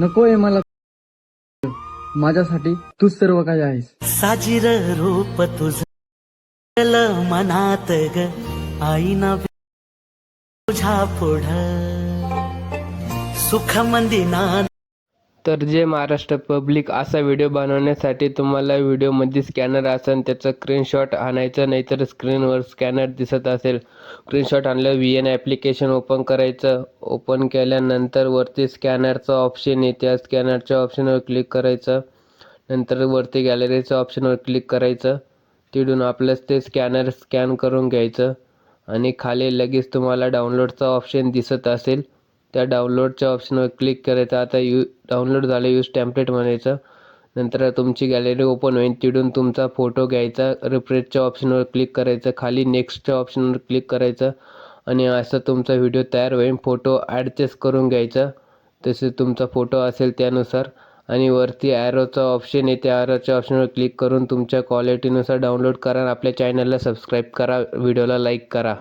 नकोय मला. माझ्यासाठी तूच सर्व काही आहेस. साजिर रूप तुझ मनात ग. आईना तुझ्या पुढ. सुख मंदिना तर जे महाराष्ट्र पब्लिक असा व्हिडिओ बनवण्यासाठी तुम्हाला व्हिडिओमध्ये स्कॅनर असेल त्याचं स्क्रीनशॉट आणायचं नाहीतर स्क्रीनवर स्कॅनर दिसत असेल. स्क्रीनशॉट आणल्यावर व्ही एन ॲप्लिकेशन ओपन करायचं. ओपन केल्यानंतर वरती स्कॅनरचं ऑप्शन येते त्या स्कॅनरच्या ऑप्शनवर क्लिक करायचं. नंतर वरती गॅलरीचं ऑप्शनवर क्लिक करायचं. तिथून आपलंच ते स्कॅनर स्कॅन करून घ्यायचं. आणि खाली लगेच तुम्हाला डाउनलोडचं ऑप्शन दिसत असेल. त्या डाउनलोडच्या ऑप्शनवर क्लिक करायचं. आता यू डाउनलोड झालं यूज टॅम्पलेट म्हणायचं. नंतर तुमची गॅलरी ओपन होईल तिथून तुमचा फोटो घ्यायचा. रिफ्रेशच्या ऑप्शनवर क्लिक करायचं. खाली नेक्स्टच्या ऑप्शनवर क्लिक करायचं. आणि असं तुमचा व्हिडिओ तयार होईल. फोटो ॲडजस्ट करून घ्यायचा. तसे तुमचा फोटो असेल त्यानुसार. आणि वरती ॲरोचा ऑप्शन आहे. त्या ॲरोच्या ऑप्शनवर क्लिक करून तुमच्या क्वालिटीनुसार डाउनलोड करा. आपल्या चॅनलला सबस्क्राईब करा. व्हिडिओला लाईक करा.